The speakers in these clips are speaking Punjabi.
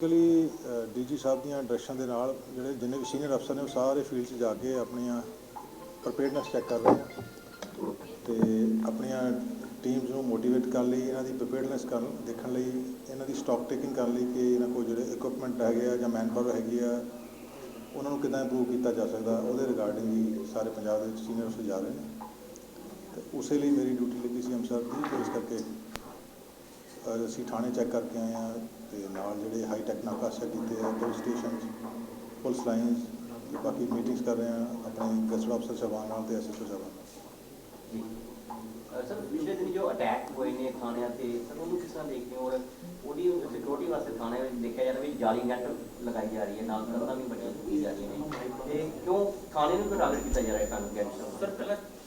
ਬੇਸਿਕਲੀ ਡੀਜੀ ਸਾਹਿਬ ਦੀਆਂ ਡਾਇਰੈਕਸ਼ਨ ਦੇ ਨਾਲ ਜਿਹੜੇ ਜਿੰਨੇ ਵੀ ਸੀਨੀਅਰ ਅਫਸਰ ਨੇ ਉਹ ਸਾਰੇ ਫੀਲਡ 'ਚ ਜਾ ਕੇ ਆਪਣੀਆਂ ਪ੍ਰੀਪੇਅਰਡਨੈਸ ਚੈੱਕ ਕਰ ਰਹੇ ਆ ਤੇ ਆਪਣੀਆਂ ਟੀਮਸ ਨੂੰ ਮੋਟੀਵੇਟ ਕਰਨ ਲਈ, ਇਹਨਾਂ ਦੀ ਪ੍ਰੀਪੇਅਰਡਨੈਸ ਕਰਨ, ਦੇਖਣ ਲਈ, ਇਹਨਾਂ ਦੀ ਸਟਾਕ ਟੇਕਿੰਗ ਕਰਨ ਲਈ ਕਿ ਇਹਨਾਂ ਕੋਲ ਜਿਹੜੇ ਇਕਵਿਪਮੈਂਟ ਹੈਗੇ ਆ ਜਾਂ ਮੈਨਪਾਵਰ ਹੈਗੀ ਆ, ਉਹਨਾਂ ਨੂੰ ਕਿੱਦਾਂ ਇੰਪਰੂਵ ਕੀਤਾ ਜਾ ਸਕਦਾ, ਉਹਦੇ ਰਿਗਾਰਡਿੰਗ ਵੀ ਸਾਰੇ ਪੰਜਾਬ ਦੇ ਸੀਨੀਅਰ ਅਫਸਰ ਜਾ ਰਹੇ ਨੇ। ਤੇ ਉਸੇ ਲਈ ਮੇਰੀ ਡਿਊਟੀ ਲੱਗੀ ਸੀ ਅੰਮ੍ਰਿਤਸਰ ਦੀ ਇਸ ਕਰਕੇ ਅਸੀਂ ਥਾਣੇ ਚੈੱਕ ਕਰਕੇ ਆਏ ਆ ਤੇ ਨਾਲ ਜਿਹੜੇ ਹਾਈ ਟੈਕ ਨਾਕਾ ਚੈੱਕ ਕੀਤੇ ਆ ਪੁਲਿਸ ਸਟੇਸ਼ਨ ਪੁਲਿਸ ਲਾਈਨਸ ਤੇ ਬਾਕੀ ਮੀਟਿੰਗਸ ਕਰ ਰਹੇ ਆ ਆਪਣੇ ਗਸਟ ਅਫਸਰ ਸਾਹਿਬਾਨ ਨਾਲ ਤੇ ਐਸਐਸਓ ਸਾਹਿਬਾਨ ਨਾਲ। ਸਰ ਪਿਛਲੇ ਦਿਨ ਜੋ ਅਟੈਕ ਹੋਏ ਨੇ ਥਾਣਿਆਂ ਤੇ ਸਰ ਉਹਨੂੰ ਕਿਸ ਤਰ੍ਹਾਂ ਦੇਖਦੇ ਹੋ? ਔਰ ਉਹਦੀ ਸਿਕਿਉਰਿਟੀ ਵਾਸਤੇ ਥਾਣੇ ਵਿੱਚ ਦੇਖਿਆ ਜਾ ਰਿਹਾ ਵੀ ਜਾਲੀ ਨੈਟ ਲਗਾਈ ਜਾ ਰਹੀ ਹੈ ਨਾਲ ਕੰਧਾਂ ਵੀ ਬੜੀਆਂ ਕੀਤੀ ਜਾ ਰਹੀਆਂ ਨੇ। ਤੇ ਕਿਉਂ ਥਾਣੇ ਨੂੰ ਟਾਰਗੇਟ ਕੀਤਾ ਜਾ ਰਿਹਾ ਹੈ ਕਾਨੂੰਨ ਗੈਂਗਸਟਰ ਸਰ ਪਹਿਲਾਂ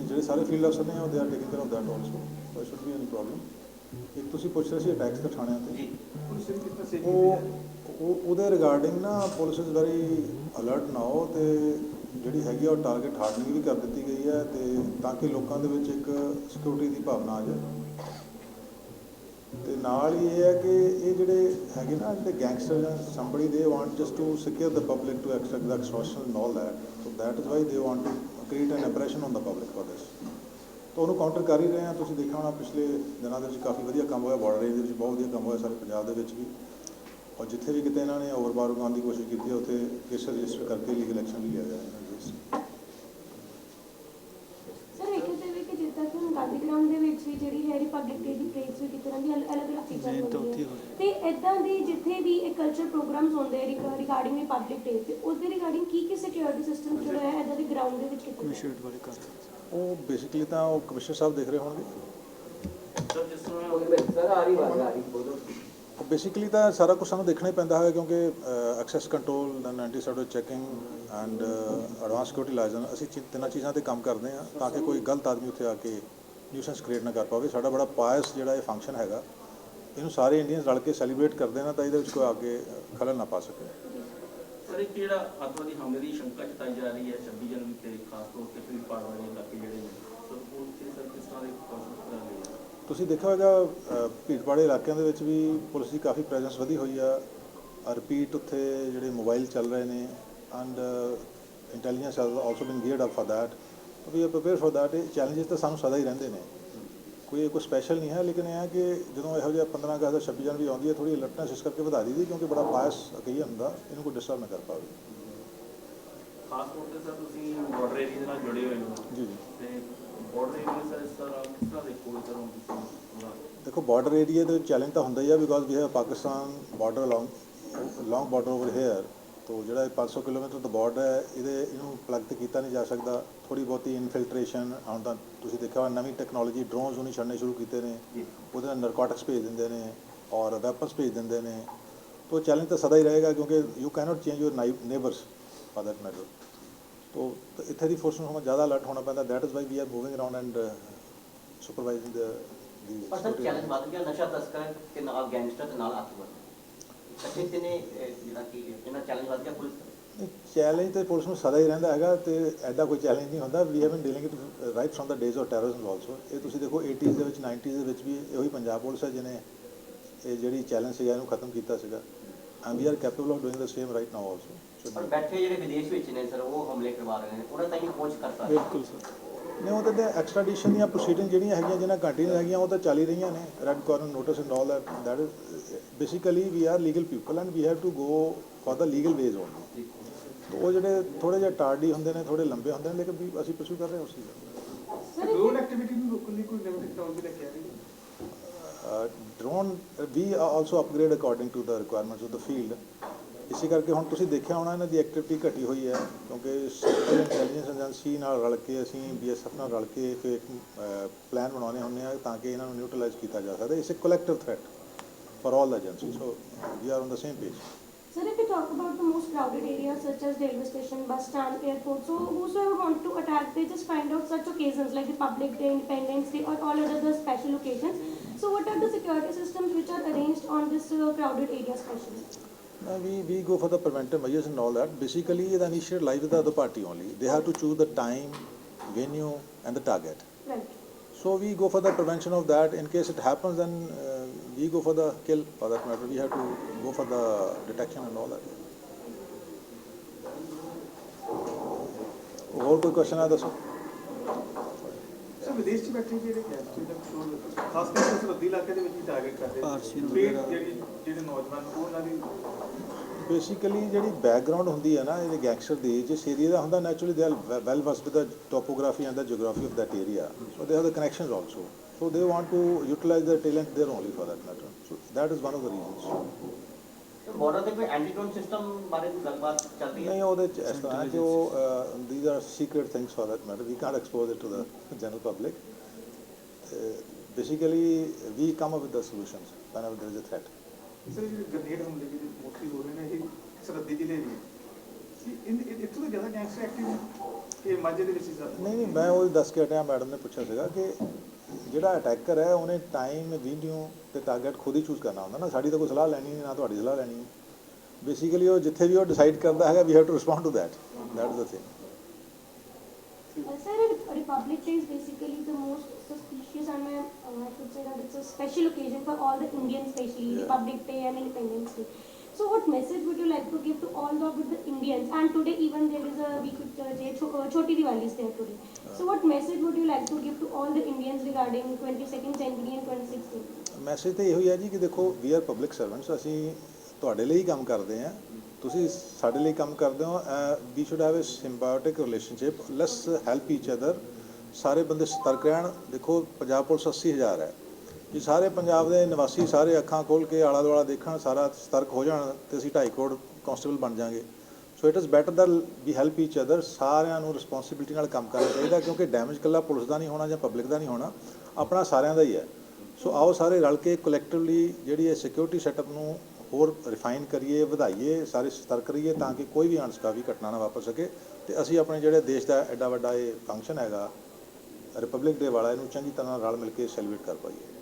ਤੇ ਜਿਹੜੇ ਸਾਰੇ ਫੀਲਡ ਅਫਸਰ ਨੇ ਉਹ they are taking care of that also so should be any problem ਇੱਕ ਤੁਸੀਂ ਪੁੱਛ ਰਹੇ ਸੀ ਅਟੈਕਸ ਤੇ ਥਾਣਿਆਂ ਤੇ। ਜੀ ਉਹ ਉਹ ਉਹਦੇ ਰਿਗਾਰਡਿੰਗ ਨਾ police is very alert now ਤੇ ਜਿਹੜੀ ਹੈਗੀ ਆ ਉਹ ਟਾਰਗੇਟ ਹਾਰਡਨਿੰਗ ਵੀ ਕਰ ਦਿੱਤੀ ਗਈ ਹੈ ਤੇ ਤਾਂ ਕਿ ਲੋਕਾਂ ਦੇ ਵਿੱਚ ਇੱਕ ਸਿਕਿਉਰਿਟੀ ਦੀ ਭਾਵਨਾ ਆ ਜਾਏ। ਤੇ ਨਾਲ ਹੀ ਇਹ ਹੈ ਕਿ ਇਹ ਜਿਹੜੇ ਹੈਗੇ ਨਾ ਜਿਹੜੇ ਗੈਂਗਸਟਰ ਜਾਂ they want just to secure the public to extract the extortion and all that. So that is why they want to create an impression on the public for this. ਤਾਂ ਉਹਨੂੰ ਕਾਊਂਟਰ ਕਰ ਹੀ ਰਹੇ ਆ ਤੁਸੀਂ ਦੇਖਿਆ ਹੋਣਾ ਪਿਛਲੇ ਦਿਨਾਂ ਦੇ ਵਿੱਚ ਕਾਫੀ ਵਧੀਆ ਕੰਮ ਹੋਇਆ ਬਾਰਡਰ ਏਰੀਆ ਦੇ ਵਿੱਚ ਬਹੁਤ ਵਧੀਆ ਕੰਮ ਹੋਇਆ ਸਾਰੇ ਪੰਜਾਬ ਦੇ ਵਿੱਚ ਵੀ। ਔਰ ਜਿੱਥੇ ਵੀ ਕਿਤੇ ਇਹਨਾਂ ਨੇ ਓਵਰਬਾਰ ਉਗਾਉਣ ਦੀ ਕੋਸ਼ਿਸ਼ ਕੀਤੀ ਹੈ, ਉੱਥੇ ਕੇਸ ਰਜਿਸਟਰ ਕਰਕੇ ਲੀਗਲ ਐਕਸ਼ਨ ਲਿਆ ਜਾਏ ਇਹਨਾਂ ਦੇ against। ਸਰ ਵੇਖਿਆ ਜਾਵੇ ਕਿ ਜਿੱਦਾਂ ਕਿ ਹੁਣ ਗਾਂਧੀ ਗਰਾਊਂਡ ਦੇ ਵਿੱਚ ਵੀ ਜਿਹੜੀ ਹੈ ਰਿਪਬਲਿਕ ਡੇ ਦੀ ਪਰੇਡਸ ਵੀ ਕੀਤੀ ਜਾਂਦੀ ਅਲੱਗ ਅਲੱਗ ਚੀਜ਼ਾਂ ਹੁੰਦੀਆਂ। ਤੇ ਇਦਾਂ ਦੀ ਜਿੱਥੇ ਵੀ ਇਹ ਕਲਚਰ ਪ੍ਰੋਗਰਾਮਸ ਹੁੰਦੇ ਰਿਗਾਰਡਿੰਗ ਰਿਪਬਲਿਕ ਡੇ ਤੇ ਉਸ ਦੇ ਰਿਗਾਰਡਿੰਗ ਕੀ ਕੀ ਸਿਕਿਉਰਿਟੀ ਸਿਸਟਮ ਜਿਹੜਾ ਹੈ ਇਦਾਂ ਦੇ ਗਰਾਊਂਡ ਦੇ ਵਿੱਚ ਕੀਤੇ ਜਾਂਦੇ ਕਮਿਸ਼ਨ ਵਾਲੇ ਕਰ। ਉਹ ਬੇਸਿਕਲੀ ਤਾਂ ਉਹ ਕਮਿਸ਼ਨਰ ਸਾਹਿਬ ਦੇਖ ਰਹੇ ਹੋਣਗੇ। ਸਰ ਜਿਸ ਤਰ੍ਹਾਂ ਸਰ ਆ ਰਹੀ ਬਾਤ ਆ ਰਹੀ ਬੋਲੋ। ਉਹ ਬੇਸਿਕਲੀ ਤਾਂ ਸਾਰਾ ਕੁਝ ਸਾਨੂੰ ਦੇਖਣਾ ਹੀ ਪੈਂਦਾ ਹੈ ਕਿਉਂਕਿ access control then antecedent checking and advance security licence ਅਸੀਂ ਤਿੰਨਾਂ ਚੀਜ਼ਾਂ ਤੇ ਕੰਮ ਕਰਦੇ ਹਾਂ ਤਾਂ ਕਿ ਕੋਈ ਗਲਤ ਆਦਮੀ ਉੱਥੇ ਆ ਕੇ ਨਿਊਸੈਂਸ ਕ੍ਰੀਏਟ ਨਾ ਕਰ ਪਾਵੇ ਸਾਡਾ ਬੜਾ ਪਾਇਸ ਜਿਹੜਾ ਇਹ ਫੰਕਸ਼ਨ ਹੈਗਾ ਇਹਨੂੰ ਸਾਰੇ ਇੰਡੀਅਨਸ ਰਲ ਕੇ ਸੈਲੀਬ੍ਰੇਟ ਕਰਦੇ ਨਾ ਤਾਂ ਇਹਦੇ ਵਿੱਚ ਕੋਈ ਆ ਕੇ ਖਲਲ ਨਾ ਪਾ ਸਕੇ। ਤੁਸੀਂ ਦੇਖਿਆ ਹੋਵੇਗਾ ਭੀੜਪਾੜੇ ਇਲਾਕਿਆਂ ਦੇ ਵਿੱਚ ਵੀ ਪੁਲਿਸ ਦੀ ਕਾਫੀ ਪ੍ਰੈਜ਼ੈਂਸ ਵਧੀ ਹੋਈ ਆ। ਰਿਪੀਟ ਉੱਥੇ ਜਿਹੜੇ ਮੋਬਾਈਲ ਚੱਲ ਰਹੇ ਨੇ and intelligence has also been geared up for that we prepare for that challenges ਤਾਂ ਸਾਨੂੰ ਸਦਾ ਹੀ ਰਹਿੰਦੇ ਨੇ। ਕੋਈ ਕੋਈ ਸਪੈਸ਼ਲ ਨਹੀਂ ਹੈ ਲੇਕਿਨ ਇਹ ਹੈ ਕਿ ਜਦੋਂ ਇਹੋ ਜਿਹਾ 15 ਅਗਸਤ ਦਾ 26 ਜਨਵਰੀ ਆਉਂਦੀ ਹੈ ਥੋੜੀ ਅਲਰਟਨੈਸ ਇਸ ਕਰਕੇ ਵਧਾ ਦਈਦੀ ਕਿਉਂਕਿ ਬੜਾ ਬਾਇਸ ਅਕਈ ਹੁੰਦਾ ਇਹਨੂੰ ਕੋਈ ਡਿਸਟਰਬ ਨਾ ਕਰ ਪਾਵੇ। ਖਾਸ ਤੌਰ ਸਰ ਤੁਸੀਂ ਬਾਰਡਰ ਏਰੀਆ ਨਾਲ ਜੁੜੇ ਹੋਏ ਹੋ। ਜੀ ਜੀ। ਤੇ ਬਾਰਡਰ ਏਰੀਆ ਸਰ ਇਸ ਤਰ੍ਹਾਂ ਕਿਸ ਤਰ੍ਹਾਂ ਦੇਖੋ ਸਰ ਹੁਣ ਦੇਖੋ ਬਾਰਡਰ ਏਰੀਆ ਦੇ ਚੈਲੰਜ ਤਾਂ ਹੁੰਦਾ ਹੀ ਆ because we have Pakistan border ਤੋਂ ਜਿਹੜਾ ਇਹ 500 ਕਿਲੋਮੀਟਰ ਤੋਂ ਬਾਰਡਰ ਹੈ ਇਹਦੇ ਇਹਨੂੰ ਪਲੱਗ ਤੇ ਕੀਤਾ ਨਹੀਂ ਜਾ ਸਕਦਾ। ਥੋੜੀ ਬਹੁਤੀ ਇਨਫਿਲਟ੍ਰੇਸ਼ਨ ਹੁਣ ਤਾਂ ਤੁਸੀਂ ਦੇਖਿਆ ਹੋਣਾ ਨਵੀਂ ਟੈਕਨੋਲੋਜੀ ਡਰੋਨਸ ਉਹਨੇ ਛੱਡਨੇ ਸ਼ੁਰੂ ਕੀਤੇ ਨੇ। ਉਹਦੇ ਨਾਲ ਨਰਕੋਟਿਕਸ ਭੇਜ ਦਿੰਦੇ ਨੇ ਔਰ ਵੈਪਨਸ ਭੇਜ ਦਿੰਦੇ ਨੇ। ਤੋ ਚੈਲੰਜ ਤਾਂ ਸਦਾ ਹੀ ਰਹੇਗਾ ਕਿਉਂਕਿ you cannot change your neighbours for that matter ਤੋ ਇੱਥੇ ਦੀ ਫੋਰਸ ਨੂੰ ਹਮਾ ਜ਼ਿਆਦਾ ਅਲਰਟ ਹੋਣਾ ਪੈਂਦਾ। That is why we are moving around and supervising the ਦੀ ਪਰ ਸਰ ਚੈਲੰਜ ਵੱਧ ਗਿਆ। ਨਸ਼ਾ ਤਸਕਰ ਜਿਹੜਾ ਕਿ ਇਹਨਾਂ ਚੈਲੰਜ ਵੱਧ ਗਿਆ ਪੁਲਿਸ ਦਾ। ਚੈਲੰਜ ਤੇ ਪੁਲਿਸ ਨੂੰ ਸਦਾ ਹੀ ਰਹਿੰਦਾ ਹੈਗਾ ਤੇ ਐਡਾ ਕੋਈ ਚੈਲੰਜ ਨਹੀਂ ਹੁੰਦਾ। We have been dealing it right from the days of terrorism also ਇਹ ਤੁਸੀਂ ਦੇਖੋ 80s ਦੇ ਵਿੱਚ 90s ਦੇ ਵਿੱਚ ਵੀ ਇਹੋ ਹੀ ਪੰਜਾਬ ਪੁਲਿਸ ਹੈ ਜਿਹਨੇ ਇਹ ਜਿਹੜੀ ਚੈਲੰਜ ਸੀਗਾ ਇਹਨੂੰ ਖਤਮ ਕੀਤਾ ਸੀਗਾ। And we are capable of doing the same right now ਪਰ ਆਲਸੋ ਬੈਠੇ ਜਿਹੜੇ ਵਿਦੇਸ਼ ਵਿੱਚ ਨੇ ਸਰ ਉਹ ਹਮਲੇ ਕਰਵਾ ਰਹੇ ਨੇ। ਉਹਨਾਂ ਤਾਈਂ ਪਹੁੰਚ ਕਰਤਾ। ਬਿਲਕੁਲ ਸਰ ਨੇ ਉਹ ਤਾਂ ਐਕਸਟ੍ਰੈਡੀਸ਼ਨ ਦੀਆਂ ਪ੍ਰੋਸੀਡਿੰਗ ਜਿਹੜੀਆਂ ਹੈਗੀਆਂ ਜਿਹਨਾਂ ਕੰਟੀਨਿਊ ਹੈਗੀਆਂ ਉਹ ਤਾਂ ਚੱਲ ਹੀ ਰਹੀਆਂ ਨੇ। Red corner notice and all that basically we are legal people and we have to go for the legal ways only ਉਹ ਜਿਹੜੇ ਥੋੜੇ ਜਿਹਾ ਟਾਰਡੀ ਹੁੰਦੇ ਨੇ ਥੋੜੇ ਲੰਬੇ ਹੁੰਦੇ ਨੇ ਲੇਕਿਨ ਵੀ ਅਸੀਂ ਪਰਸੂ ਕਰ ਰਹੇ ਹਾਂ ਉਸ ਚੀਜ਼ ਨੂੰ ਡਰੋਨ ਐਕਟੀਵਿਟੀ ਨੂੰ ਰੋਕਣ ਲਈ ਕੋਈ ਨਵੀਂ ਟੈਕਨੋਲੋਜੀ ਲੈ ਕੇ ਆ ਰਹੀ ਹੈ drone we also upgrade according to the requirements of the field. ਇਸੇ ਕਰਕੇ ਹੁਣ ਤੁਸੀਂ ਦੇਖਿਆ ਹੋਣਾ ਇਹਨਾਂ ਦੀ ਐਕਟੀਵਿਟੀ ਘਟੀ ਹੋਈ ਹੈ ਕਿਉਂਕਿ ਸੈਂਟਰਲ ਇੰਟੈਲੀਜੈਂਸ ਏਜੰਸੀ ਨਾਲ ਰਲ ਕੇ ਅਸੀਂ ਬੀਐਸਐਫ ਨਾਲ ਰਲ ਕੇ ਫਿਰ ਇੱਕ ਪਲਾਨ ਬਣਾਉਣੇ ਹੁੰਦੇ ਆ ਤਾਂ ਕਿ ਇਹਨਾਂ ਨੂੰ ਨਿਊਟਰਲਾਈਜ਼ ਕੀਤਾ ਜਾ ਸਕਦਾ it's a collective threat for all agency so we are on the same page Sir, if we talk about the most crowded areas such as railway station, bus stand, airport, so whosoever want to attack, they just find out such occasions like Republic Day, Independence Day, or all other special occasions. So, what are the security systems which are arranged on this uh, crowded area especially? Uh, we, we go for the preventive measures and all that. Basically, the initiative lies with the other party only. They have to choose the time, venue, and the target. Right. So we go for the prevention of that. In case it happens, then uh, we go for the kill. For that matter, we have to go for the detection and all that. ਹੋਰ ਕੋਈ ਕੁਐਸਚਨ ਹੈ ਦੱਸੋ ਸਰ ਵਿਦੇਸ਼ 'ਚ ਬੈਠੇ ਜਿਹੜੇ ਗੈਂਗਸਟਰ ਦਾ ਕਸੂਰ ਖਾਸ ਕਰਕੇ ਸਰਹੱਦੀ ਇਲਾਕੇ ਦੇ ਵਿੱਚ ਹੀ ਟਾਰਗੇਟ ਕਰਦੇ ਨੂੰ ਫਿਰ ਵਗੈਰਾ। ਜਿਹੜੀ ਜਿਹੜੇ ਨੌਜਵਾਨ ਉਹਨਾਂ ਦੀ ਬੇਸਿਕਲੀ ਜਿਹੜੀ ਬੈਕਗ੍ਰਾਉਂਡ ਹੁੰਦੀ ਹੈ ਨਾ ਇਹਦੇ ਗੈਂਗਸਟਰ ਦੀ ਜਿਸ ਏਰੀਆ ਦਾ ਹੁੰਦਾ naturally they are well versed with the topography and the geography of that area so they have the connections also so they want to utilise the talent there only for that matter so that is one of the reasons border ਤੇ ਕੋਈ ਐਂਟੀਟੋਨ ਸਿਸਟਮ ਬਾਰੇ ਗੱਲਬਾਤ ਚੱਲਦੀ ਹੈ ਨਹੀਂ ਉਹਦੇ ਚ ਇਸ ਤਰ੍ਹਾਂ ਕਿ ਉਹ these are secret things for that matter we can't expose it to the general public basically we come up with the solutions whenever there is a threat sir ਜਿਹੜੇ ਗ੍ਰੇਨੇਡ ਹਮਲੇ ਦੇ ਮੋਟਿਵ ਜ਼ਿਲ੍ਹੇ ਨੇ ਸੀ ਇਨ ਇ- ਇੱਥੋਂ ਤੋਂ ਜ਼ਿਆਦਾ ਗੈਂਗਸਟਰ ਐਕਟਿਵ ਨੇ ਕਿ ਮਾਝੇ ਦੇ ਵਿੱਚ ਹੀ ਜ਼ਿਆਦਾ? ਨਹੀਂ ਨਹੀਂ ਮੈਂ ਉਹ ਦੱਸ ਕੇ ਹਟਿਆ ਮੈਡਮ ਨੇ ਪੁੱਛਿਆ ਸੀਗਾ ਕਿ ਜਿਹੜਾ ਅਟੈਕਰ ਹੈ ਉਹਨੇ ਟਾਈਮ ਵੀਡੀਓ ਤੇ ਟਾਰਗੇਟ ਖੁਦ ਹੀ ਚੂਜ਼ ਕਰਨਾ ਹੁੰਦਾ ਨਾ। ਸਾਡੀ ਤਾਂ ਕੋਈ ਸਲਾਹ ਲੈਣੀ ਨਹੀਂ ਨਾ ਤੁਹਾਡੀ ਸਲਾਹ ਲੈਣੀ ਬੇਸਿਕਲੀ ਉਹ ਜਿੱਥੇ ਵੀ ਉਹ ਡਿਸਾਈਡ ਕਰਦਾ ਹੈਗਾ we have to respond to that that is the thing sir, Republic Day is basically the most suspicious and uh, I should say that it's a special occasion for all the Indians, especially Yeah. Republic Day and Independence Day. So, what message would you like to give to all of the Indians? And today, even there is a we could uh, say Cho- uh, Choti Diwali is there today. So, what message would you like to give to all the Indians regarding 22nd January and 26th January? Message ਤਾਂ ਇਹੋ ਹੀ ਹੈ ਜੀ ਕਿ ਦੇਖੋ ਵੀ ਆਰ ਪਬਲਿਕ ਸਰਵੈਂਟਸ ਅਸੀਂ ਤੁਹਾਡੇ ਲਈ ਹੀ ਕੰਮ ਕਰਦੇ ਹਾਂ ਤੁਸੀਂ ਸਾਡੇ ਲਈ ਕੰਮ ਕਰਦੇ ਹੋ we should have a symbiotic relationship let's help each other ਸਾਰੇ ਬੰਦੇ ਸਤਰਕ ਰਹਿਣ ਦੇਖੋ ਪੰਜਾਬ ਪੁਲਿਸ 80000 ਹੈ ਵੀ ਸਾਰੇ ਪੰਜਾਬ ਦੇ ਨਿਵਾਸੀ ਸਾਰੇ ਅੱਖਾਂ ਖੋਲ ਕੇ ਆਲਾ ਦੁਆਲਾ ਦੇਖਣ, ਸਾਰਾ ਸਤਰਕ ਹੋ ਜਾਣ ਤੇ ਅਸੀਂ 2.5 ਕਰੋੜ ਕਾਂਸਟੇਬਲ ਬਣ ਜਾਾਂਗੇ। So it is better that we help each other ਸਾਰਿਆਂ ਨੂੰ ਰਿਸਪੌਂਸਿਬਿਲਟੀ ਨਾਲ ਕੰਮ ਕਰਨਾ ਚਾਹੀਦਾ ਕਿਉਂਕਿ ਡੈਮੇਜ ਇਕੱਲਾ ਪੁਲਿਸ ਦਾ ਨਹੀਂ ਹੋਣਾ ਜਾਂ ਪਬਲਿਕ ਦਾ ਨਹੀਂ ਹੋਣਾ, ਆਪਣਾ ਸਾਰਿਆਂ ਦਾ ਹੀ ਹੈ। ਸੋ ਆਓ ਸਾਰੇ ਰਲ ਕੇ ਕਲੈਕਟਿਵਲੀ ਜਿਹੜੀ ਇਹ ਸਿਕਿਉਰਿਟੀ ਸੈਟਅਪ ਨੂੰ ਹੋਰ ਰਿਫਾਈਨ ਕਰੀਏ, ਵਧਾਈਏ, ਸਾਰੇ ਸਤਰਕ ਰਹੀਏ ਤਾਂ ਕਿ ਕੋਈ ਵੀ ਅਣਸਕਾਵੀ ਘਟਨਾ ਨਾ ਵਾਪਰ ਸਕੇ ਤੇ ਅਸੀਂ ਆਪਣੇ ਜਿਹੜੇ ਦੇਸ਼ ਦਾ ਐਡਾ ਵੱਡਾ ਇਹ ਫੰਕਸ਼ਨ ਹੈਗਾ ਰਿਪਬਲਿਕ ਡੇ ਵਾਲਾ, ਇਹਨੂੰ ਚੰਗੀ ਤਰ੍ਹਾਂ ਨਾਲ ਰਲ ਮਿਲ ਕੇ ਸੈਲੀਬ੍ਰੇਟ ਕਰ ਪਾਈਏ।